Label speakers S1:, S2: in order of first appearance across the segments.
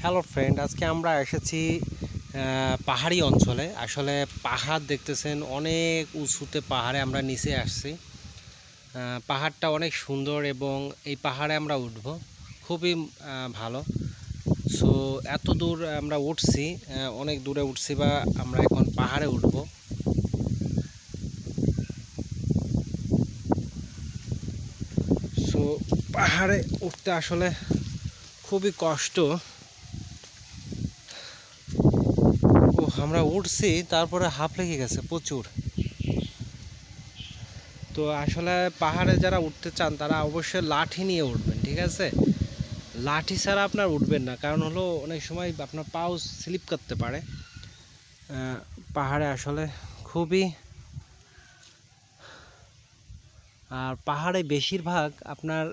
S1: Hello friend আজকে আমরা এসেছি পাহাড়ি অঞ্চলে। আসলে পাহাড় দেখতেছেন, অনেক উঁচুতে পাহাড়ে আমরা নিচে আসছি। পাহাড়টা অনেক সুন্দর এবং এই পাহাড়ে আমরা উঠব। খুবই ভালো। সো এত দূর আমরা উঠছি অনেক দূরে উঠছি বা আমরা এখন পাহাড়ে উঠব। সো পাহাড়ে উঠতে আসলে খুবই কষ্ট ও আমরা উঠছি, তারপরে হাফ লেগে গেছে, প্রচুর। তো আসলে পাহাড়ে যারা উঠতে চান, তারা অবশ্যই লাঠি নিয়ে উঠবেন, ঠিক আছে? লাঠি ছাড়া আপনার উঠবেন না, কারণ হলো অনেক সময় আপনার পাও স্লিপ করতে পারে। পাহাড়ে আসলে খুবই, আর পাহাড়ে বেশিরভাগ আপনার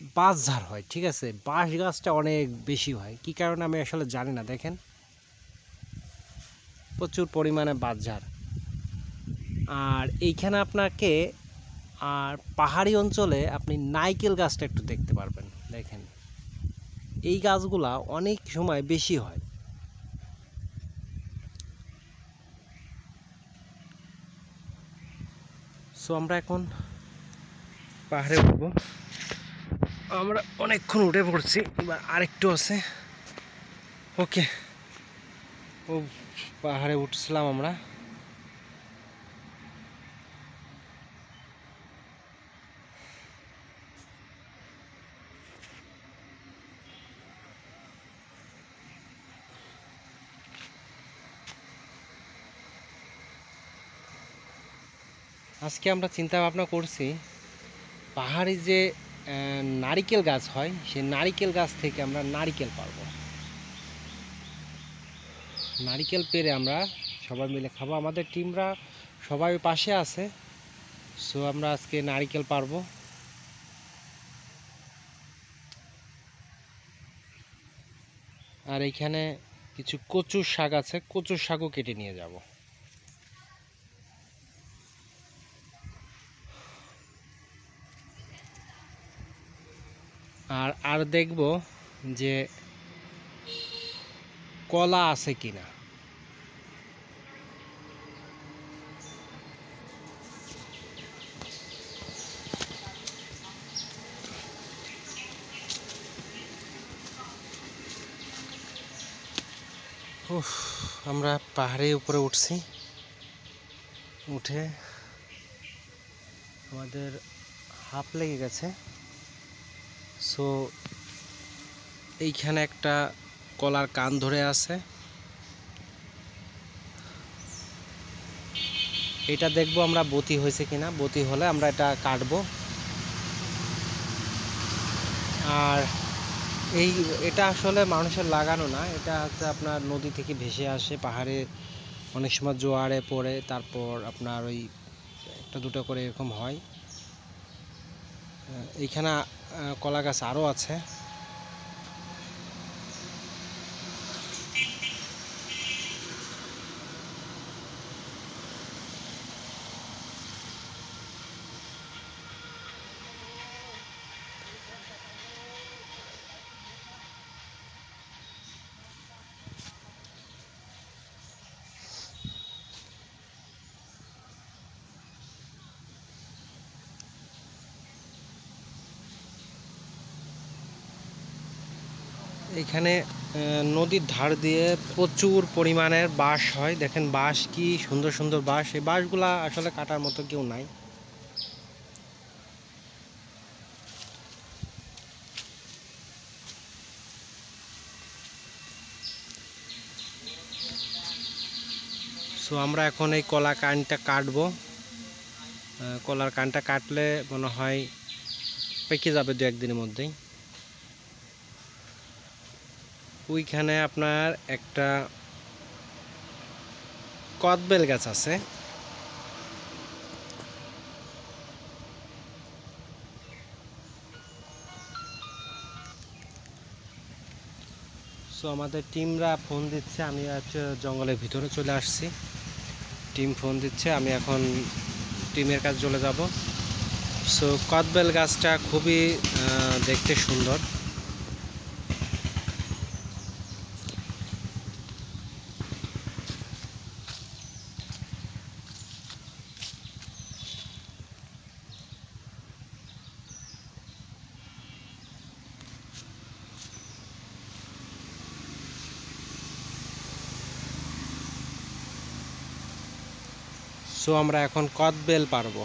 S1: বাঁশঝাড় হয়, ঠিক আছে? বাঁশ গাছটা অনেক বেশি হয়। কি কারণে আমি আসলে জানি না, দেখেন। প্রচুর পরিমাণে বাঁশঝাড় আর এইখানে আপনাকে, আর পাহাড়ি অঞ্চলে আপনি নাইকেল গাছটা একটু দেখতে পারবেন, দেখেন। এই গাছগুলা অনেক সময় বেশি হয়। সো আমরা এখন পাহাড়ে উঠবো। আমরা অনেকক্ষণ উঠে পড়ছি। এবার আরেকটু আছে। ওকে। ও পাহাড়ে উঠছিলাম আমরা। আজকে আমরা চিন্তা ভাবনা করছি, পাহাড়ি যে নারিকেল গাছ হয়, সেই নারিকেল গাছ থেকে আমরা নারিকেল পারব। নারিকেল পেরে আমরা সবাই মিলে খাব। আমাদের টিমরা সবাই পাশে আছে, সো আমরা আজকে নারিকেল পারব। আর এইখানে কিছু কচুর শাক আছে, কচুর শাকও কেটে নিয়ে যাব। আর আর দেখব যে কলা আছে কিনা। উফ, আমরা পাহাড়ের উপরে উঠছি। উঠে আমাদের হাফ লেগে গেছে। সো এইখানে একটা কলার কান ধরে আছে। এটা দেখব আমরা বতি হয়েছে কিনা। বতি হলে আমরা এটা কাটবো। আর এই, এটা আসলে মানুষের লাগানো না। এটা হচ্ছে আপনার নদী থেকে ভেসে আসে, পাহাড়ে অনেক সময় জোয়ারে পড়ে, তারপর আপনার ওই একটা দুটো করে এরকম হয়। এইখানে কলা গাছ আরও আছে। এখানে নদীর ধার দিয়ে প্রচুর পরিমাণের বাঁশ হয়। দেখেন বাঁশ কি সুন্দর সুন্দর বাঁশ। এই বাঁশগুলা আসলে কাটার মতো কেউ নাই। সো আমরা এখন এই কলা কানটা কাটবো। কলার কানটা কাটলে মনে হয় পেকে যাবে দু একদিনের মধ্যেই। ওইখানে আপনার একটা কদবেল গাছ আছে। সো আমাদের টিমরা ফোন দিচ্ছে, আমি হচ্ছে জঙ্গলের ভিতরে চলে আসছি। টিম ফোন দিচ্ছে, আমি এখন টিমের কাছে চলে যাব। সো কদবেল গাছটা খুবই দেখতে সুন্দর। সো আমরা এখন কদবেল পারব।